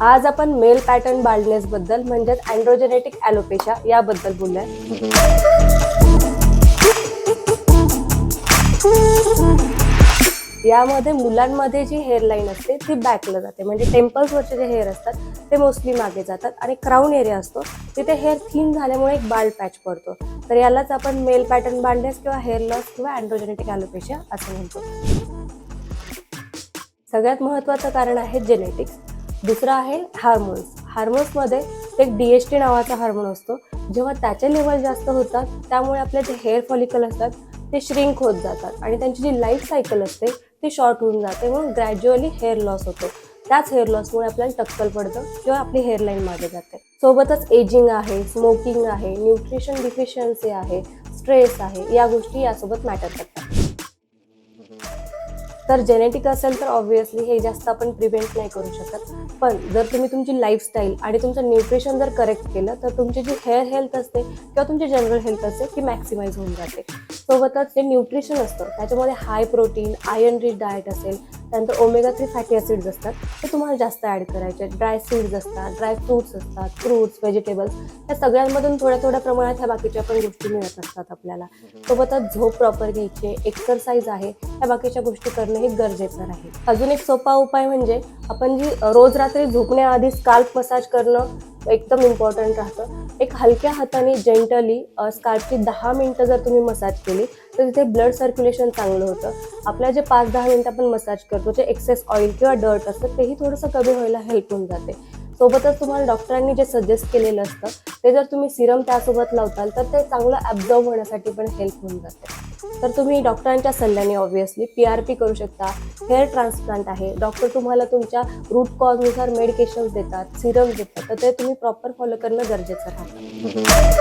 आज आपण male pattern baldness बद्दल म्हणजेच अँड्रोजेनेटिक ॲलोपेशा याबद्दल बोलूया यामध्ये मुलांमध्ये जी हेअरलाईन असते ती बॅकला जाते. म्हणजे टेम्पल्सवरचे जे हेअर असतात ते मोस्टली मागे जातात. आणि क्राऊन एरिया असतो तिथे हेअर थिन झाल्यामुळे एक बाल्ड पॅच पडतो. तर यालाच आपण मेल पॅटर्न बाल्डनेस किंवा हेअर लॉस किंवा अँड्रोजेनेटिक ॲलोपेशा असं म्हणतो. सगळ्यात महत्त्वाचं कारण आहे जेनेटिक्स दुसरं आहे हार्मोन्स. हार्मोन्समध्ये एक डी एच टी नावाचा हार्मोन असतो. जेव्हा त्याचे लेवल जास्त होतात त्यामुळे आपले जे हेअर फॉलिकल असतात ते श्रिंक होत जातात आणि त्यांची जी लाईफ सायकल असते ती शॉर्ट होऊन जाते म्हणून ग्रॅज्युअली हेअर लॉस होतो. त्याच हेअर लॉसमुळे आपल्याला टक्कल पडतं किंवा आपली हेअरलाईन मागे जाते. सोबतच एजिंग आहे स्मोकिंग आहे न्यूट्रिशन डिफिशियन्सी आहे स्ट्रेस आहे या गोष्टी यासोबत मॅटर करतात. तर जेनेटिक असेल तर ऑब्व्हियसली हे जास्त आपण प्रिव्हेंट नाही करू शकत. पण जर तुम्ही तुमची लाईफस्टाईल आणि तुमचं न्यूट्रिशन जर करेक्ट केलं तर तुमची जी हेअर हेल्थ असते किंवा तुमची जनरल हेल्थ असते ती मॅक्सिमाइज होऊन जाते. सोबतच जे न्यूट्रिशन असतं त्याच्यामध्ये high protein iron rich diet असेल त्यानंतर ओमेगा थ्री फॅटी ॲसिड्स असतात. ते तुम्हाला जास्त ॲड करायचे ड्राय सीड्स असतात ड्राय फ्रुट्स असतात फ्रुट्स व्हेजिटेबल्स या सगळ्यांमधून थोड्या थोड्या प्रमाणात ह्या बाकीच्या पण गोष्टी मिळत असतात आपल्याला. सोबतच झोप प्रॉपर घ्यायची एक्सरसाइज आहे. या बाकीच्या गोष्टी करणं हे गरजेचं आहे. अजून एक सोपा उपाय म्हणजे आपण जी रोज रात्री झोपण्याआधी स्काल्प मसाज करणं एकदम इम्पॉर्टंट राहतं. एक हलक्या हाताने जेंटली स्काल्पची दहा मिनटं जर तुम्ही मसाज केली तर तिथे ब्लड सर्क्युलेशन चांगलं होतं. आपल्या जे पाच दहा मिनटं आपण मसाज करतो जे एक्सेस ऑइल किंवा डर्ट असतं तेही थोडंसं कमी व्हायला हेल्प होऊन जाते. सोबतच तुम्हाला डॉक्टरांनी जे सजेस्ट केलेलं असतं ते जर तुम्ही सिरम त्यासोबत लावताल तर ते चांगलं ॲब्झॉर्ब होण्यासाठी पण हेल्प होऊन जाते. तर तुम्ही डॉक्टरांच्या सल्ल्याने ऑब्व्हियसली पी आर पी करू शकता हेअर ट्रान्सप्लांट आहे डॉक्टर तुम्हाला तुमच्या रूट कॉजनुसार मेडिकेशन्स देतात सिरम देतात तर ते तुम्ही प्रॉपर फॉलो करणं गरजेचं राहतं.